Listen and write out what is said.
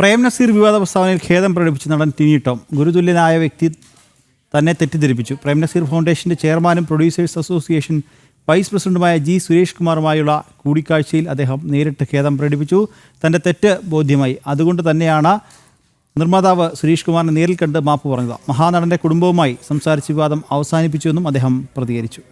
പ്രേം നസീർ വിവാദ പ്രസ്താവനയിൽ ഖേദം പ്രകടിപ്പിച്ച് നടൻ ടിനി ടോം ഗുരുതുല്യനായ വ്യക്തി തന്നെ തെറ്റിദ്ധരിപ്പിച്ചു. പ്രേം നസീർ ഫൗണ്ടേഷന്റെ ചെയർമാനും പ്രൊഡ്യൂസേഴ്സ് അസോസിയേഷൻ വൈസ് പ്രസിഡന്റുമായ ജി സുരേഷ് കുമാറുമായുള്ള കൂടിക്കാഴ്ചയിൽ അദ്ദേഹം നേരിട്ട് ഖേദം പ്രകടിപ്പിച്ചു. തന്റെ തെറ്റ് ബോധ്യമായി. അതുകൊണ്ട് തന്നെയാണ് നിർമ്മാതാവ് സുരേഷ് കുമാറിനെ നേരിൽ കണ്ട് മാപ്പ് പറഞ്ഞത്. മഹാനടന്റെ കുടുംബവുമായി സംസാരിച്ച് വിവാദം അവസാനിപ്പിച്ചുവെന്നും അദ്ദേഹം പ്രതികരിച്ചു.